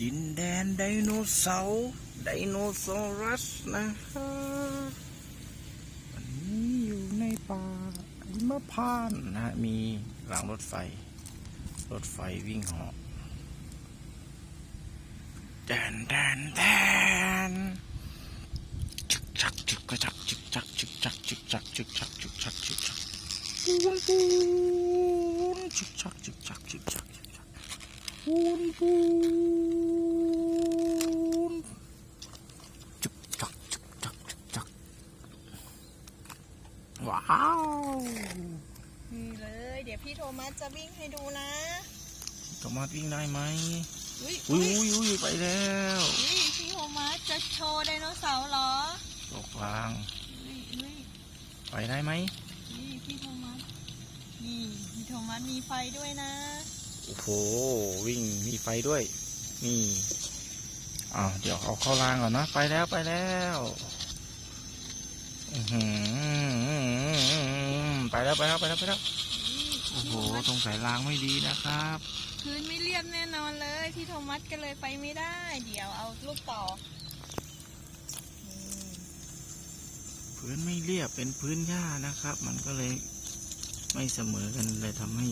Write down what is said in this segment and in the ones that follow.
ดินแดนไดโนเสาร์ไดโนเสารัสนะฮะวันนี้อยู่ในป่าหิมพานต์นะฮะมีรางรถไฟ รถไฟวิ่งเหาะแดนแดนแดนจึกจักจึกกระจักจึกจักจึกจักจึกจักจึกจักจึกจักจึกจักปูนปูนจึกจักจึกจักจึกจักจึกจักปูนปูนจึกจักจึกจักจึกจัก ว้าวนี่เลย เดี๋ยวพี่โทมัสจะวิ่งให้ดูนะโทมัสวิ่งได้ไหมอุ้ยอุ้ยอุ้ยอุ้ยไปแล้วอุ้ยพี่โทมัสจะโชว์ไดโนเสาร์เหรอตกลางอุ้ยอุ้ยไปได้ไหมนี่พี่โทมัสนี่พี่โทมัสมีไฟด้วยนะโอ้โหวิ่งมีไฟด้วย นี่อ้าวเดี๋ยวเอาเข้ารางก่อนนะ ไปแล้วไปแล้ว อื้อหือ ไปแล้วไปแล้วไปแล้วไปแล้ว โอ้โหตรงสายรางไม่ดีนะครับ พื้นไม่เรียบแน่นอนเลยพี่โทมัสก็เลยไปไม่ได้ เดี๋ยวเอาลูกต่ออืมพื้นไม่เรียบเป็นพื้นหญ้านะครับ มันก็เลยไม่เสมอกันเลยทำให้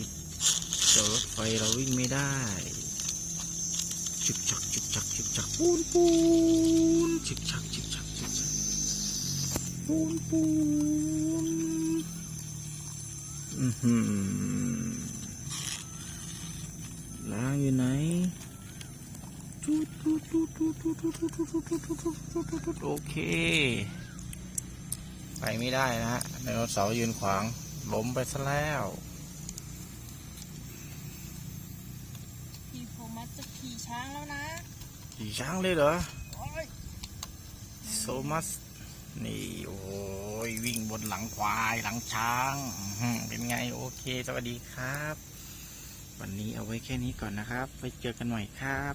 เจ้ารถไฟเราวิ่งไม่ได้จึกจักจึกจักจึกจักปูนปูนจึกจักจึกจักจึกจักปูนปูนอือหือ ล้างอยู่ไหนโอเค ไปไม่ได้นะฮะไดโนเสายืนขวางล้มไปซะแล้วพี่ผมมาจะขี่ช้างแล้วนะขี่ช้างเลยเหรอโซมัส นี่โอ้ ยวิ่งบนหลังควายหลังช้าง เป็นไงโอเค สวัสดีครับ วันนี้เอาไว้แค่นี้ก่อนนะครับ ไว้เจอกันใหม่ครับ